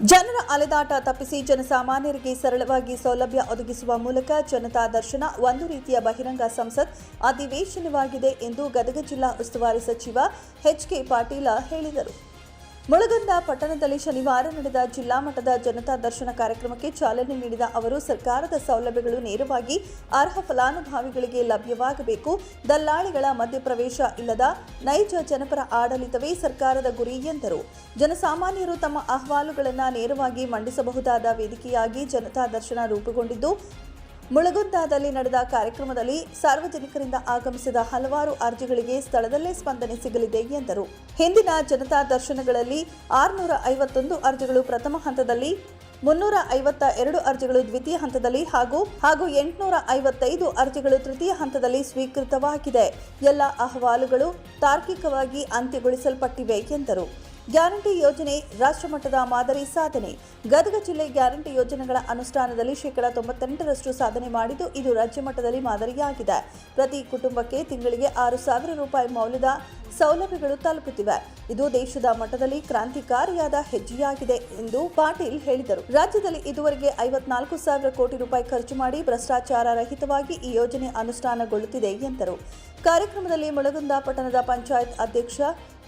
ಜನರ ಅಲೆದಾಟ ತಪ್ಪಿಸಿ ಜನಸಾಮಾನ್ಯರಿಗೆ ಸರಳವಾಗಿ ಸೌಲಭ್ಯ ಒದಗಿಸುವ ಮೂಲಕ ಜನತಾ ದರ್ಶನ ಒಂದು ರೀತಿಯ ಬಹಿರಂಗ ಸಂಸತ್ ಅಧಿವೇಶನವಾಗಿದೆ ಎಂದು ಗದಗ ಜಿಲ್ಲಾ ಉಸ್ತುವಾರಿ ಸಚಿವ ಎಚ್ಕೆ ಪಾಟೀಲ ಹೇಳಿದರು. ಮುಳಗಂದ ಪಟ್ಟಣದಲ್ಲಿ ಶನಿವಾರ ನಡೆದ ಜಿಲ್ಲಾ ಮಟ್ಟದ ಜನತಾ ದರ್ಶನ ಕಾರ್ಯಕ್ರಮಕ್ಕೆ ಚಾಲನೆ ನೀಡಿದ ಅವರು, ಸರ್ಕಾರದ ಸೌಲಭ್ಯಗಳು ನೇರವಾಗಿ ಅರ್ಹ ಫಲಾನುಭವಿಗಳಿಗೆ ಲಭ್ಯವಾಗಬೇಕು. ದಲ್ಲಾಳಿಗಳ ಮಧ್ಯಪ್ರವೇಶ ಇಲ್ಲದ ನೈಜ ಜನಪರ ಆಡಳಿತವೇ ಸರ್ಕಾರದ ಗುರಿ ಎಂದರು. ಜನಸಾಮಾನ್ಯರು ತಮ್ಮ ಅಹವಾಲುಗಳನ್ನು ನೇರವಾಗಿ ಮಂಡಿಸಬಹುದಾದ ವೇದಿಕೆಯಾಗಿ ಜನತಾ ದರ್ಶನ ರೂಪುಗೊಂಡಿದ್ದು ಮುಳಗುಂದಾದಲ್ಲಿ ನಡೆದ ಕಾರ್ಯಕ್ರಮದಲ್ಲಿ ಸಾರ್ವಜನಿಕರಿಂದ ಆಗಮಿಸಿದ ಹಲವಾರು ಅರ್ಜಿಗಳಿಗೆ ಸ್ಥಳದಲ್ಲೇ ಸ್ಪಂದನೆ ಸಿಗಲಿದೆ ಎಂದರು. ಹಿಂದಿನ ಜನತಾ ದರ್ಶನಗಳಲ್ಲಿ ಆರುನೂರ ಐವತ್ತೊಂದು ಅರ್ಜಿಗಳು ಪ್ರಥಮ ಹಂತದಲ್ಲಿ, ಮುನ್ನೂರ ಐವತ್ತ ಎರಡು ಅರ್ಜಿಗಳು ದ್ವಿತೀಯ ಹಂತದಲ್ಲಿ ಹಾಗೂ ಹಾಗೂ ಎಂಟುನೂರ ಐವತ್ತೈದು ಅರ್ಜಿಗಳು ತೃತೀಯ ಹಂತದಲ್ಲಿ ಸ್ವೀಕೃತವಾಗಿದೆ ಎಲ್ಲ ಅಹವಾಲುಗಳು ತಾರ್ಕಿಕವಾಗಿ ಅಂತ್ಯಗೊಳಿಸಲ್ಪಟ್ಟಿವೆ ಎಂದರು. ಗ್ಯಾರಂಟಿ ಯೋಜನೆ ರಾಷ್ಟ್ರಮಟ್ಟದ ಮಾದರಿ ಸಾಧನೆ. ಗದಗ ಜಿಲ್ಲೆ ಗ್ಯಾರಂಟಿ ಯೋಜನೆಗಳ ಅನುಷ್ಠಾನದಲ್ಲಿ ಶೇಕಡಾ ತೊಂಬತ್ತೆಂಟರಷ್ಟು ಸಾಧನೆ ಮಾಡಿದ್ದು ಇದು ರಾಜ್ಯ ಮಟ್ಟದಲ್ಲಿ ಮಾದರಿಯಾಗಿದೆ. ಪ್ರತಿ ಕುಟುಂಬಕ್ಕೆ ತಿಂಗಳಿಗೆ ಆರು ಸಾವಿರ ರೂಪಾಯಿ ಮೌಲ್ಯದ ಸೌಲಭ್ಯಗಳು ತಲುಪುತ್ತಿವೆ. ಇದು ದೇಶದ ಮಟ್ಟದಲ್ಲಿ ಕ್ರಾಂತಿಕಾರಿಯಾದ ಹೆಜ್ಜೆಯಾಗಿದೆ ಎಂದು ಪಾಟೀಲ್ ಹೇಳಿದರು. ರಾಜ್ಯದಲ್ಲಿ ಇದುವರೆಗೆ ಐವತ್ನಾಲ್ಕು ಸಾವಿರ ಕೋಟಿ ರೂಪಾಯಿ ಖರ್ಚು ಮಾಡಿ ಭ್ರಷ್ಟಾಚಾರ ರಹಿತವಾಗಿ ಈ ಯೋಜನೆ ಅನುಷ್ಠಾನಗೊಳ್ಳುತ್ತಿದೆ ಎಂದರು. ಕಾರ್ಯಕ್ರಮದಲ್ಲಿ ಮುಳಗುಂದ ಪಟ್ಟಣದ ಪಂಚಾಯತ್ ಅಧ್ಯಕ್ಷ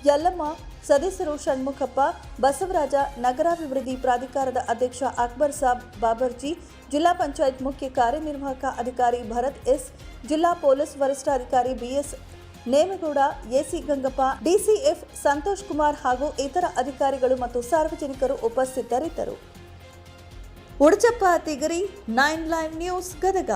ಯಲ್ಲಮ್ಮ, ಸದಸ್ಯರು ಷಣ್ಮುಖಪ್ಪ, ಬಸವರಾಜ, ನಗರಾಭಿವೃದ್ಧಿ ಪ್ರಾಧಿಕಾರದ ಅಧ್ಯಕ್ಷ ಅಕ್ಬರ್ ಸಾಬ್ ಬಾಬರ್ಜಿ, ಜಿಲ್ಲಾ ಪಂಚಾಯತ್ ಮುಖ್ಯ ಕಾರ್ಯನಿರ್ವಾಹಕ ಅಧಿಕಾರಿ ಭರತ್ ಎಸ್, ಜಿಲ್ಲಾ ಪೊಲೀಸ್ ವರಿಷ್ಠಾಧಿಕಾರಿ BS Nemagowda, AC Gangappa, DCF Santosh Kumar ಹಾಗೂ ಇತರ ಅಧಿಕಾರಿಗಳು ಮತ್ತು ಸಾರ್ವಜನಿಕರು ಉಪಸ್ಥಿತರಿದ್ದರು. Udachappa, Tigari, nine live news, Gadag.